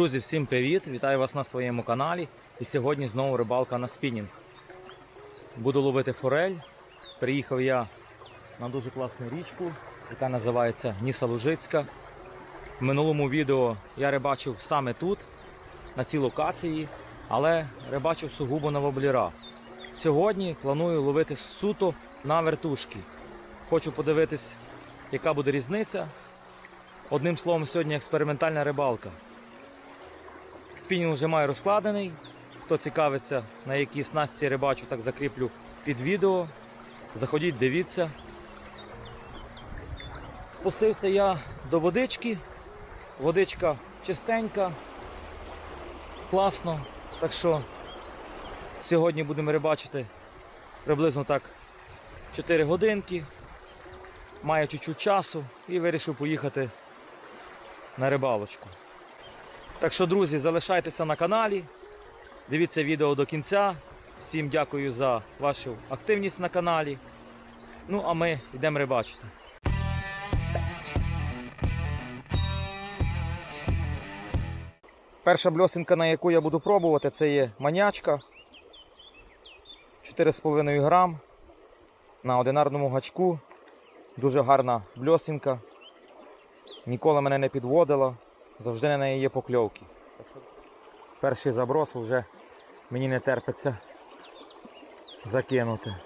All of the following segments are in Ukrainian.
Друзі, всім привіт! Вітаю вас на своєму каналі. І сьогодні знову рибалка на спінінг. Буду ловити форель. Приїхав я на дуже класну річку, яка називається Ніса Лужицька. В минулому відео я рибачив саме тут, на цій локації, але рибачив сугубо на вобліра. Сьогодні планую ловити суто на вертушки. Хочу подивитись, яка буде різниця. Одним словом, сьогодні експериментальна рибалка. Спінінг вже маю розкладений. Хто цікавиться, на якій снасті рибачу, так закріплю під відео. Заходіть, дивіться. Спустився я до водички. Водичка чистенька, класно. Так що сьогодні будемо рибачити приблизно так 4 годинки. Маю чуть-чуть часу і вирішив поїхати на рибалочку. Так що, друзі, залишайтеся на каналі, дивіться відео до кінця. Всім дякую за вашу активність на каналі. Ну, а ми йдемо рибачити. Перша бльосинка, на яку я буду пробувати, це є манячка. 4,5 грам на одинарному гачку. Дуже гарна бльосинка. Ніколи мене не підводила. Завжди на неї є покльовки. Перший заброс вже мені не терпиться закинути.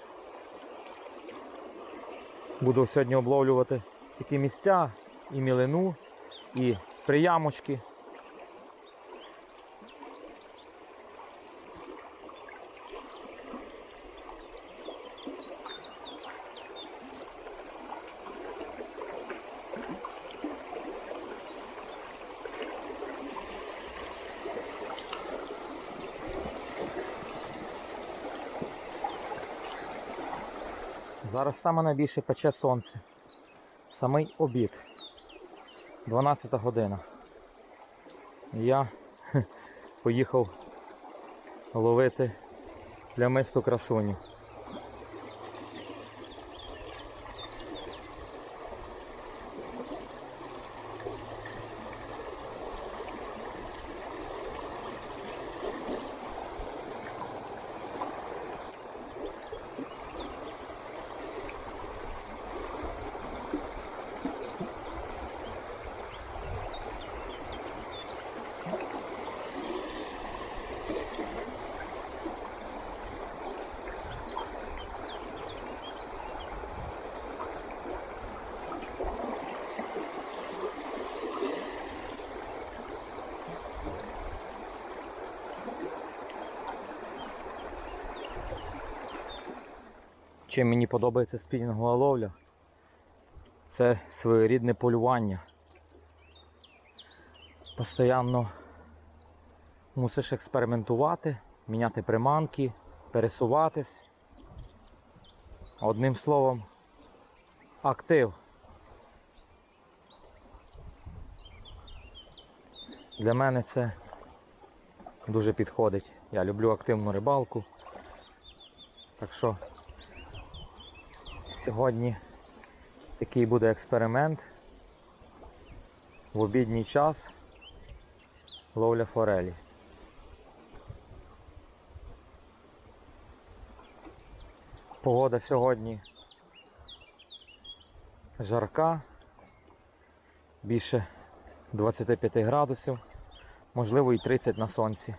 Буду сьогодні обловлювати такі місця, і мілину, і приямочки. Зараз саме найбільше пече сонце. Самий обід. 12 година. Я поїхав ловити плямисту красуню. Чим мені подобається спінінгова ловля, це своєрідне полювання. Постоянно мусиш експериментувати, міняти приманки, пересуватись. Одним словом, актив. Для мене це дуже підходить. Я люблю активну рибалку. Так що Сьогодні такий буде експеримент. В обідній час ловля форелі. Погода сьогодні жарка, більше 25 градусів, можливо і 30 на сонці.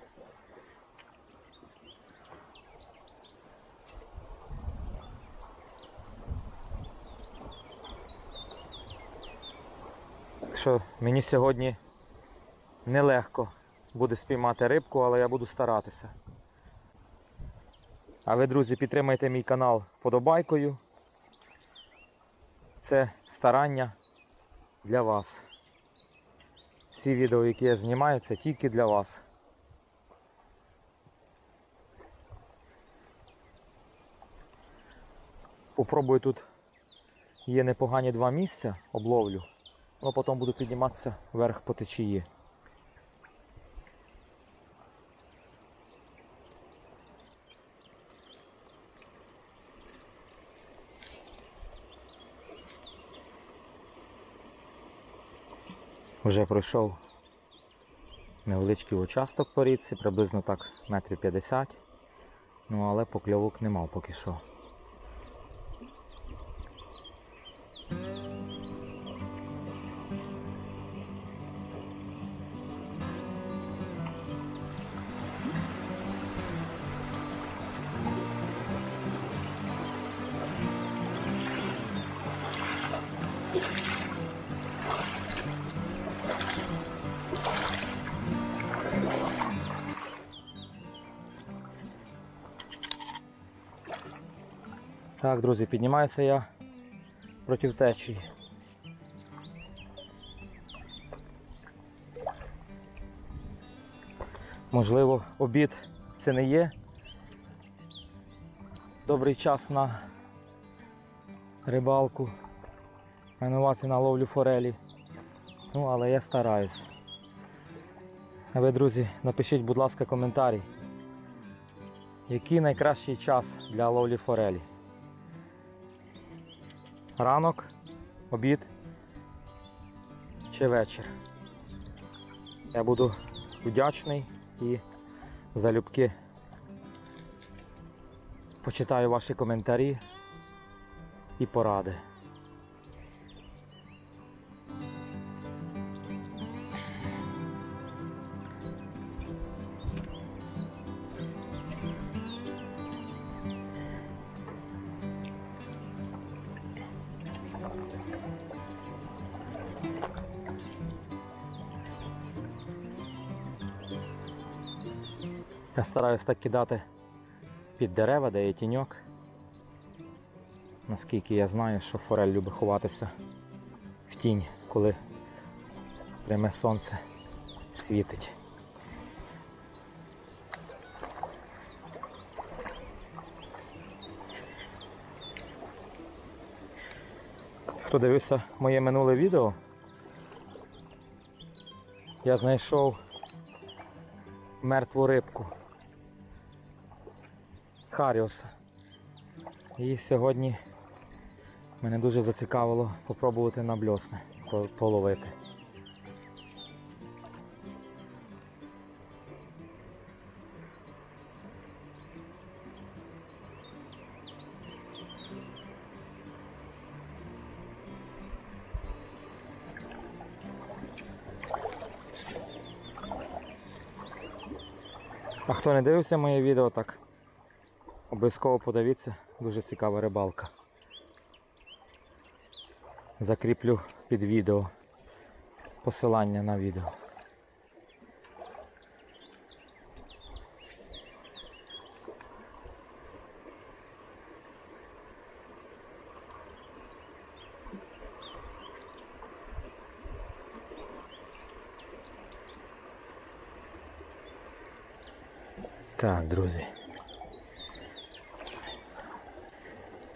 Що мені сьогодні нелегко буде спіймати рибку, але я буду старатися. А ви, друзі, підтримайте мій канал подобайкою. Це старання для вас. Всі відео, які я знімаю, це тільки для вас. Попробую тут є непогані два місця, обловлю. Ну, а потім буду підніматися вверх по течії. Вже пройшов Невеличкий участок по річці, приблизно так метрів 50. Ну але покльовок не мав поки що. Так, друзі, піднімаюся я проти течії. Можливо, обід це не є. Добрий час на рибалку. Майнувати на ловлю форелі. Ну, але я стараюсь. А ви, друзі, напишіть, будь ласка, коментарі. Який найкращий час для ловлі форелі? Ранок, обід чи вечір. Я буду вдячний і залюбки почитаю ваші коментарі і поради. Я стараюсь так кидати під дерева, де є тіньок. Наскільки я знаю, що форель любить ховатися в тінь, коли пряме сонце світить. Хто дивився моє минуле відео, я знайшов мертву рибку. Харіуса. І сьогодні мене дуже зацікавило попробувати на бльосне половити. А хто не дивився моє відео, так обов'язково подивіться, дуже цікава рибалка. Закріплю під відео посилання на відео. Так, друзі.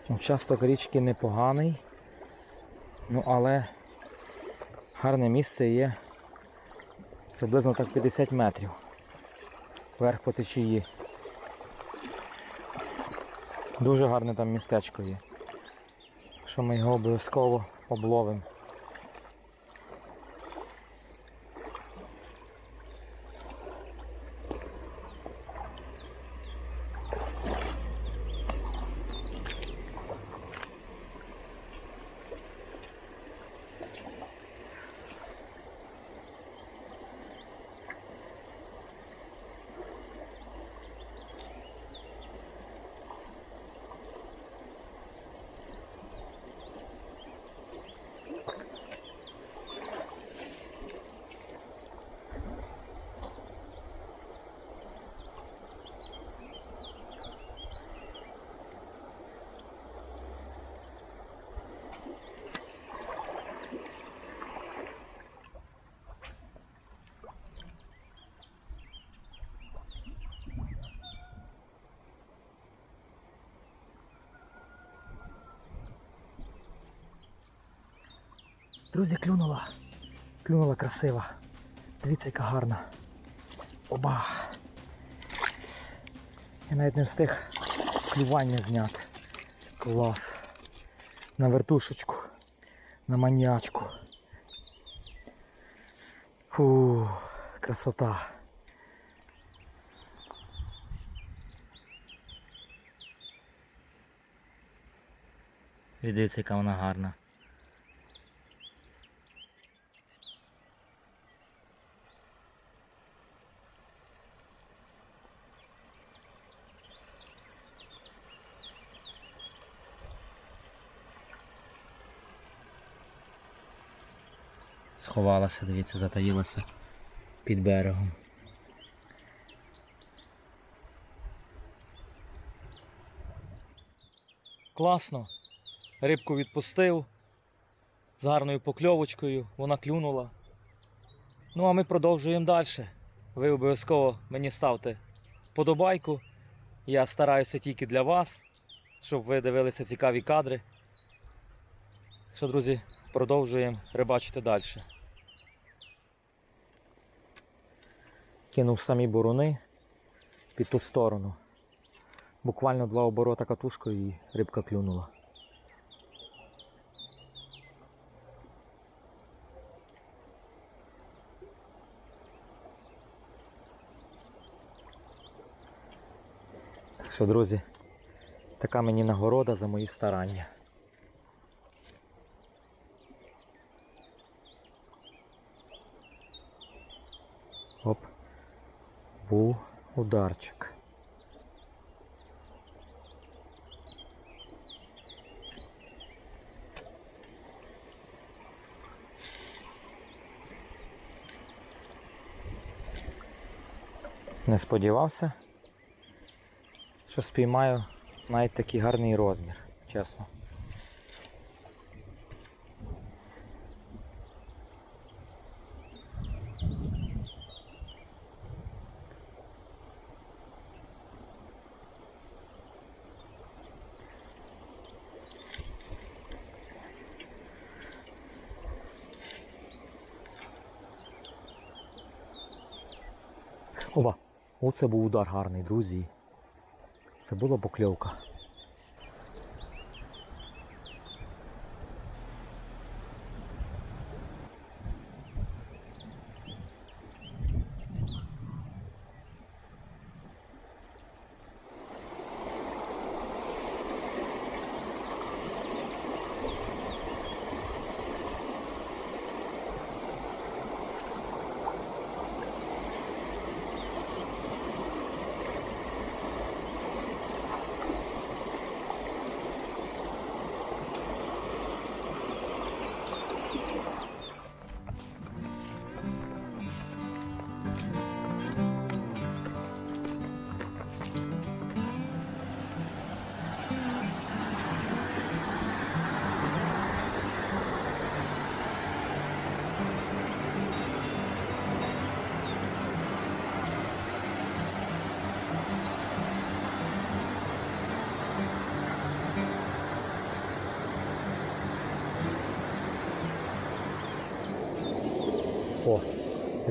Участок річки непоганий, ну але гарне місце є приблизно так 50 метрів вверх по течії. Дуже гарне там містечко є. Що ми його обов'язково обловимо. Друзі, клюнула. Клюнула красива. Дивіться, яка гарна. Оба. Я навіть не встиг клювання зняти. Клас. На вертушечку. На маньячку. Фу, красота. Дивіться, яка вона гарна. Сховалася, дивіться, затаїлася під берегом. Класно. Рибку відпустив з гарною покльовочкою, вона клюнула. Ну а ми продовжуємо далі. Ви обов'язково мені ставте вподобайку. Я стараюся тільки для вас, щоб ви дивилися цікаві кадри. Що, друзі, продовжуємо рибачити далі. Кинув самі буруни під ту сторону. Буквально два оборота катушкою і рибка клюнула. Що, друзі, така мені нагорода за мої старання. Був ударчик. Не сподівався, що спіймаю навіть такий гарний розмір, чесно. Оце був удар гарний, друзі. Це була покльовка.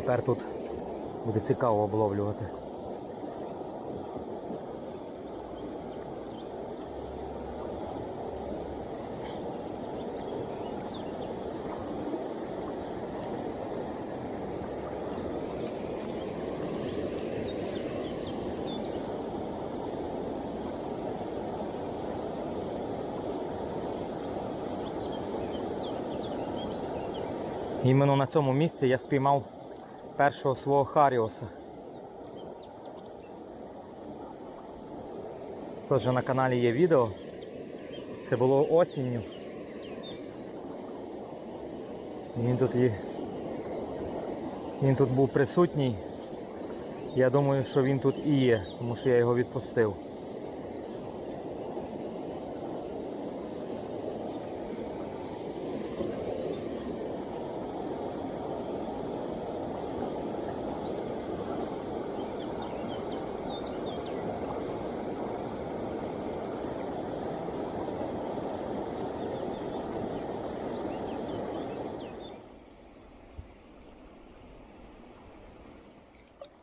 Тепер тут буде цікаво обловлювати. Іменно на цьому місці я спіймав першого свого Харіуса. Теж на каналі є відео. Це було осінню. Він тут є. Він тут був присутній. Я думаю, що він тут і є, тому що я його відпустив.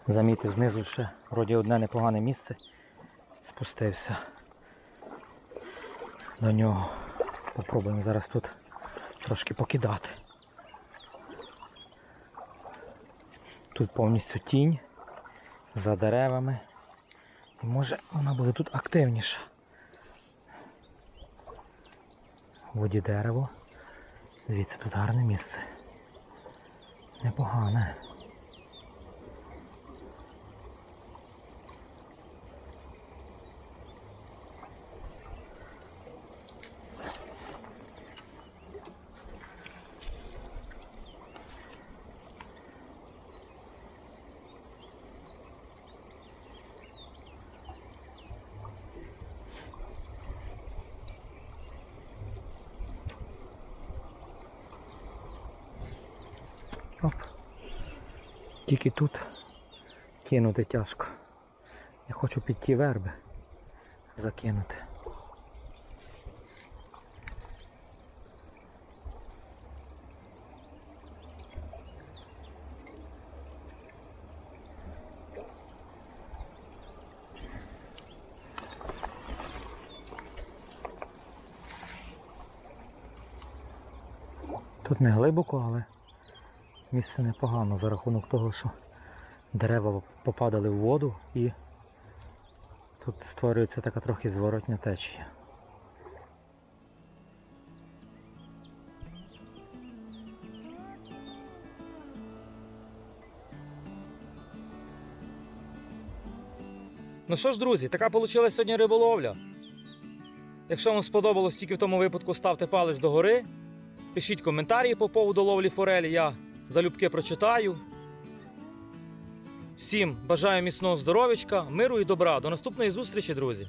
Замітив знизу ще вроді одне непогане місце. Спустився до нього. Попробуємо зараз тут трошки покидати. Тут повністю тінь за деревами. І може вона буде тут активніша. Воді дерево. Дивіться, тут гарне місце. Непогане. Тільки тут кинути тяжко. Я хочу під ті верби закинути. Тут не глибоко, але місце непогано за рахунок того, що дерева попадали в воду і тут створюється така трохи зворотня течія. Ну що ж, друзі, така вийшла сьогодні риболовля. Якщо вам сподобалось тільки в тому випадку, ставте палець догори. Пишіть коментарі по поводу ловлі форелі, я залюбки прочитаю. Всім бажаю міцного здоров'ячка, миру і добра. До наступної зустрічі, друзі!